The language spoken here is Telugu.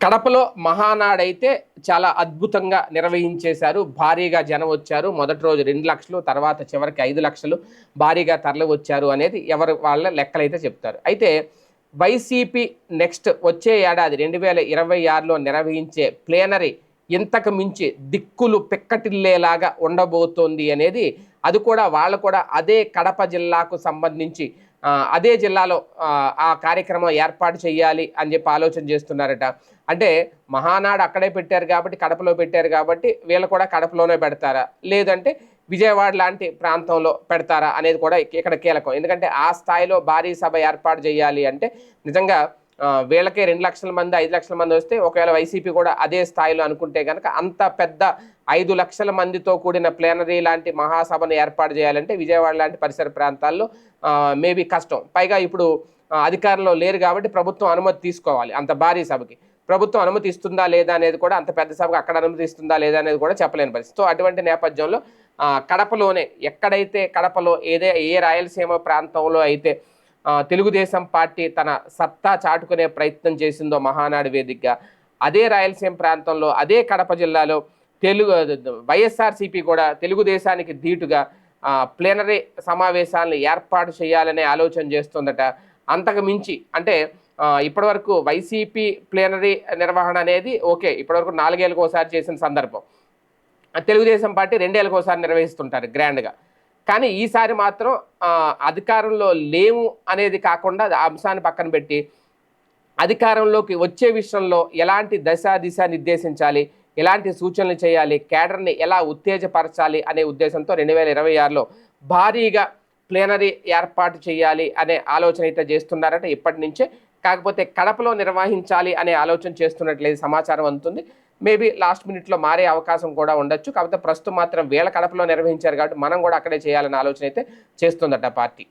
కడపలో మహానాడైతే చాలా అద్భుతంగా నిర్వహించేశారు. భారీగా జనం వచ్చారు. మొదటి రోజు రెండు లక్షలు తర్వాత చివరికి ఐదు లక్షలు భారీగా తరలి వచ్చారు అనేది ఎవరు వాళ్ళ లెక్కలైతే చెప్తారు. అయితే వైసీపీ నెక్స్ట్ వచ్చే ఏడాది రెండు వేల ఇరవై ఆరులో నిర్వహించే ప్లేనరీ ఇంతకు మించి దిక్కులు పిక్కటిల్లేలాగా ఉండబోతోంది అనేది అది కూడా వాళ్ళు కూడా అదే కడప జిల్లాకు సంబంధించి అదే జిల్లాలో ఆ, కార్యక్రమం ఏర్పాటు చేయాలి అని చెప్పి ఆలోచన చేస్తున్నారట. అంటే మహానాడు అక్కడే పెట్టారు కాబట్టి కడపలో పెట్టారు కాబట్టి వీళ్ళు కూడా కడపలోనే పెడతారా? లేదంటే విజయవాడ లాంటి ప్రాంతంలో పెడతారా అనేది కూడా ఇక్కడ కీలకం. ఎందుకంటే ఆ స్థాయిలో భారీ సభ ఏర్పాటు చేయాలి అంటే నిజంగా వీళ్ళకే రెండు లక్షల మంది ఐదు లక్షల మంది వస్తే ఒకవేళ వైసీపీ కూడా అదే స్థాయిలో అనుకుంటే కనుక అంత పెద్ద ఐదు లక్షల మందితో కూడిన ప్లేనరీ లాంటి మహాసభను ఏర్పాటు చేయాలంటే విజయవాడ లాంటి పరిసర ప్రాంతాల్లో మేబీ కష్టం. పైగా ఇప్పుడు అధికారంలో లేరు కాబట్టి ప్రభుత్వం అనుమతి తీసుకోవాలి అంత భారీ సభకి. ప్రభుత్వం అనుమతి ఇస్తుందా లేదా అనేది కూడా అంత పెద్ద సభకు అక్కడ అనుమతి ఇస్తుందా లేదా అనేది కూడా చెప్పలేని పరిస్థితి. సో అటువంటి నేపథ్యంలో కడపలోనే ఎక్కడైతే కడపలో ఏదే ఏ రాయలసీమ ప్రాంతంలో అయితే తెలుగుదేశం పార్టీ తన సత్తా చాటుకునే ప్రయత్నం చేసిందో మహానాడు వేదికగా అదే రాయలసీమ ప్రాంతంలో అదే కడప జిల్లాలో తెలుగు వైఎస్ఆర్సీపీ కూడా తెలుగుదేశానికి ధీటుగా ప్లేనరీ సమావేశాలను ఏర్పాటు చేయాలనే ఆలోచన చేస్తుందట. అంతకు మించి అంటే ఇప్పటివరకు వైసీపీ ప్లేనరీ నిర్వహణ అనేది ఓకే ఇప్పటివరకు నాలుగేళ్ళకి ఒకసారి చేసిన సందర్భం. తెలుగుదేశం పార్టీ రెండేళ్ళకి ఒకసారి నిర్వహిస్తుంటారు గ్రాండ్గా. కానీ ఈసారి మాత్రం అధికారంలో లేము అనేది కాకుండా ఆ అంశాన్ని పక్కన పెట్టి అధికారంలోకి వచ్చే విషయంలో ఎలాంటి దశ దిశ నిర్దేశించాలి ఎలాంటి సూచనలు చేయాలి? కేడర్ని ఎలా ఉత్తేజపరచాలి అనే ఉద్దేశంతో రెండు వేల ఇరవై ఆరులో భారీగా ప్లేనరీ ఏర్పాటు చేయాలి అనే ఆలోచన అయితే చేస్తున్నారట ఇప్పటి నుంచే. కాకపోతే కడపలో నిర్వహించాలి అనే ఆలోచన చేస్తున్నట్లేదు సమాచారం అందుతుంది. మేబీ లాస్ట్ మినిట్లో మారే అవకాశం కూడా ఉండొచ్చు. కాకపోతే ప్రస్తుతం మాత్రం వేల కడపలో నిర్వహించారు కాబట్టి మనం కూడా అక్కడే చేయాలనే ఆలోచన అయితే చేస్తుందట పార్టీ.